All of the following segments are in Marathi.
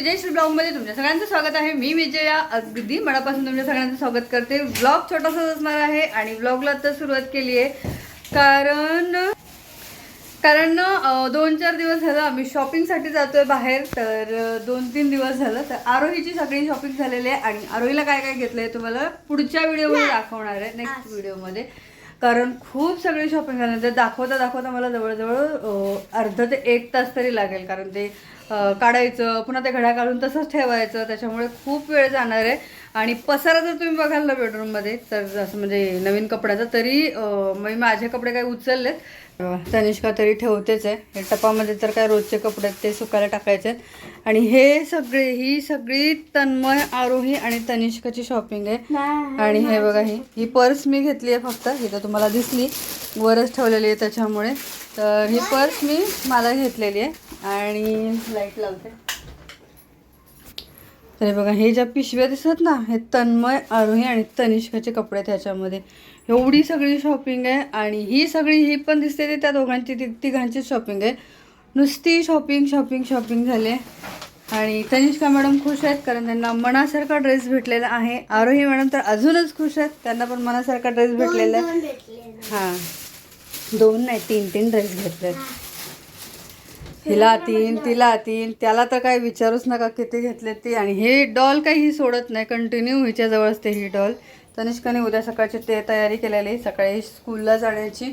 विजयश्री ब्लॉगमध्ये तुमच्या सगळ्यांचं स्वागत आहे. मी विजया अगदी मनापासून तुमच्या सगळ्यांचं स्वागत करते. ब्लॉग छोटासाच असणार आहे आणि ब्लॉगला तर सुरुवात केली आहे. कारण कारण दोन चार दिवस झालं आम्ही शॉपिंगसाठी जातोय बाहेर तर दोन तीन दिवस झालं. तर आरोहीची सगळी शॉपिंग झालेली आहे आणि आरोहीला काय काय घेतलंय तुम्हाला पुढच्या व्हिडिओमध्ये दाखवणार आहे. नेक्स्ट व्हिडिओमध्ये कारण खूप सगळी शॉपिंग झाल्यानंतर दाखवता दाखवता मला जवळजवळ अर्ध ते एक तास तरी लागेल. कारण ते काढायचं पुन्हा ते घड्या काढून तसंच ठेवायचं. त्याच्यामुळे खूप वेळ जाणार आहे. आणि पसारा जर तुम्ही बघाल ना बेडरूममध्ये तर जसं म्हणजे नवीन कपड्याचा तरी मी माझे कपडे काही उचललेत. तनिष्का तरी ठेवतेच आहे. हे टपामध्ये तर काय रोजचे कपडे आहेत ते सुकायला टाकायचे आहेत. आणि हे सगळे ही सगळी तन्मय आरोही आणि तनिष्काची शॉपिंग आहे. आणि हे बघा ही ही पर्स मी घेतली आहे फक्त. ही तर तुम्हाला दिसली. वरच ठेवलेली आहे त्याच्यामुळे. तर ही पर्स मी मला घेतलेली आहे. आणि लाइट लावते. तर हे बघा हे ज्या पिशव्या दिसत ना हे तन्मय आरोही आणि तनिष्काचे कपडे आहेत ह्याच्यामध्ये एवढी सगळी शॉपिंग आहे आणि ही सगळी ही पण दिसते ती त्या दोघांची ती तिघांचीच शॉपिंग आहे. नुसती शॉपिंग शॉपिंग शॉपिंग झाली आणि तनिष्का मॅडम खुश आहेत कारण त्यांना मनासारखा ड्रेस भेटलेला आहे. आरोही मॅडम तर अजूनच खुश आहेत. त्यांना पण मनासारखा ड्रेस भेटलेला आहे. हां. दोन नाही तीन तीन ड्रेस घेतलेत. हिला तीन तिला तीन त्याला तर काय विचारूच नका किती घेतले ती. आणि हे डॉल काही ही सोडत नाही कंटिन्यू हिच्या जवळ असते ही डॉल. तनिष्काने उद्या सकाळची ते तयारी केलेली सकाळी स्कूलला जाण्याची.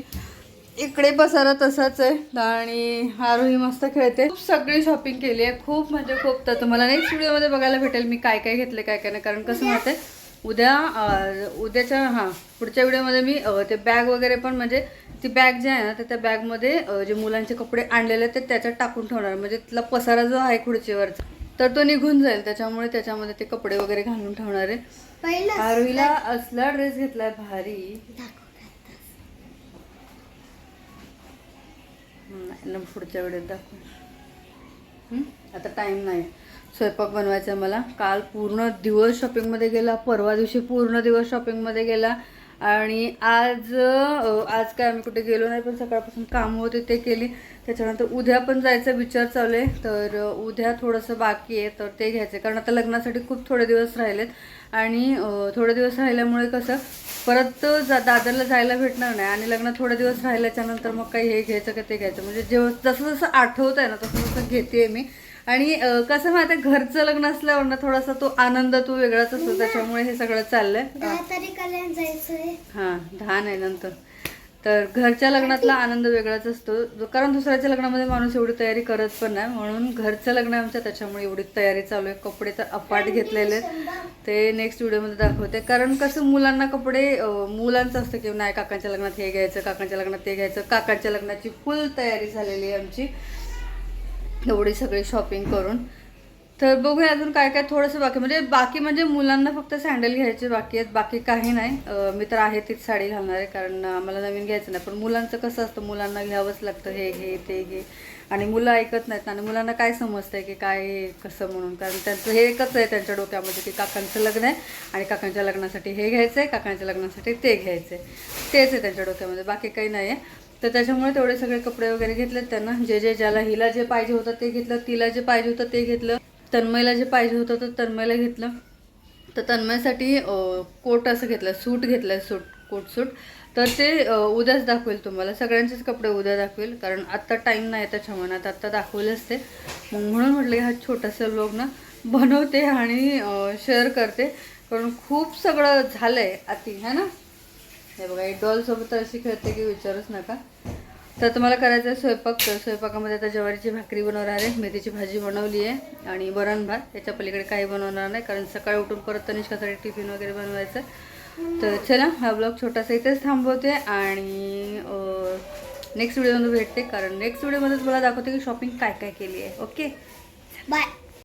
इकडे पसारा तसाच आहे. आणि आरोही मस्त खेळते. खूप सगळी शॉपिंग केली आहे. खूप म्हणजे खूप तर तुम्हाला नेक्स्ट व्हिडिओमध्ये बघायला भेटेल मी काय काय घेतले काय काय नाही. कारण कसं माहिती उद्या उद्याच्या हां पुढच्या व्हिडिओमध्ये मी ते बॅग वगैरे पण म्हणजे ती बॅग जी आहे ना तर त्या बॅगमध्ये जे मुलांचे कपडे आणलेले आहेत ते त्याच्यात टाकून ठेवणार. म्हणजे तिथला पसारा जो आहे खुर्चीवरचा तर तो निघून जाईल. त्याच्यामुळे त्याच्यामध्ये ते कपडे वगैरे घालून ठेवणार आहे. आरोहीला असला ड्रेस घेतलाय भारी. ना पुढच्या वेळेत दाखव? आता टाईम नाही. स्वयंपाक बनवायचा आहे मला. काल पूर्ण दिवस शॉपिंगमध्ये गेला परवा दिवशी पूर्ण दिवस शॉपिंगमध्ये गेला. आणि आज आज काय आम्ही कुठे गेलो नाही पण सकाळपासून कामं होते ते केली. त्याच्यानंतर उद्या पण जायचा विचार चालू आहे. तर उद्या थोडंसं बाकी आहे तर ते घ्यायचं कारण आता लग्नासाठी खूप थोडे दिवस राहिलेत. आणि थोडे दिवस राहिल्यामुळे कसं परत जा दादरला जायला भेटणार नाही. आणि लग्न थोडे दिवस राहिल्याच्यानंतर मग काही हे घ्यायचं का ते घ्यायचं. म्हणजे जेव्हा जसं जसं आठवत आहे ना तसं तसं घेते मी. आणि कसं माहिती आहे घरचं लग्न असल्यावर ना थोडासा तो आनंद तो वेगळाच असतो. त्याच्यामुळे हे सगळं चाललंय. तारीखाला जायचंय. हां दहा नाही नंतर. तर घरच्या लग्नातला आनंद वेगळाच असतो. कारण दुसऱ्याच्या लग्नामध्ये माणूस एवढी तयारी करत पण नाही. म्हणून घरचं लग्न आमच्या त्याच्यामुळे एवढी तयारी चालू आहे. कपडे तर अपाट घेतलेले आहेत. ते नेक्स्ट व्हिडिओमध्ये दाखवते. कारण कसं मुलांना कपडे मुलांचं असतं की नाही काकांच्या लग्नात हे घ्यायचं काकांच्या लग्नात ते घ्यायचं. काकांच्या लग्नाची फुल तयारी झालेली आहे आमची. एवढी सगळी शॉपिंग करून. तर बघूया अजून काय काय थोडंसं बाकी. म्हणजे बाकी म्हणजे मुलांना फक्त सँडल घ्यायचे बाकी आहेत. बाकी काही नाही. मी तर आहे तीच साडी घालणार आहे कारण आम्हाला नवीन घ्यायचं नाही. पण मुलांचं कसं असतं मुलांना घ्यावंच लागतं. हे घे ते घे आणि मुलं ऐकत नाहीत आणि मुलांना काय समजतंय की काय कसं म्हणून? कारण त्यांचं हे एकच आहे त्यांच्या डोक्यामध्ये की काकांचं लग्न आहे आणि काकांच्या लग्नासाठी हे घ्यायचं आहे काकांच्या लग्नासाठी ते घ्यायचं आहे तेच आहे त्यांच्या डोक्यामध्ये. बाकी काही नाही आहे तर त्याच्यामुळे तेवढे सगळे कपडे वगैरे घेतलेत त्यांना. जे जे ज्याला हिला जे पाहिजे होतं ते घेतलं तिला जे पाहिजे होतं ते घेतलं. तन्मयला जे पाहिजे होतं तर तन्मयला घेतलं. तर तन्मयसाठी कोट असं घेतलं सूट घेतलं आहे सूट कोट सूट. तर ते उद्याच दाखवेल तुम्हाला. सगळ्यांचेच कपडे उद्या दाखवेल कारण आत्ता टाईम नाही त्याच्यामुळे आता आत्ता दाखवलंच ते. मग म्हणून म्हटलं की हा छोटासा लोक ना बनवते आणि शेअर करते. कारण खूप सगळं झालं आहे अति है ना? हे बघा एक डॉलसोबत अशी खेळते की विचारूच नका. तर तुम्हाला करायचं आहे स्वयंपाक. तर स्वयंपाकामध्ये आता ज्वारीची भाकरी बनवणार आहे. मेथीची भाजी बनवली आहे. आणि वरण भात. त्याच्या पलीकडे काही बनवणार नाही कारण सकाळी उठून परत तनिष्कासाठी टिफिन वगैरे बनवायचं. तर चला हा ब्लॉग छोटासा इथेच थांबवते. आणि नेक्स्ट व्हिडिओमध्ये भेटते कारण नेक्स्ट व्हिडिओमध्ये तुम्हाला दाखवते की शॉपिंग काय काय केली आहे. Okay bye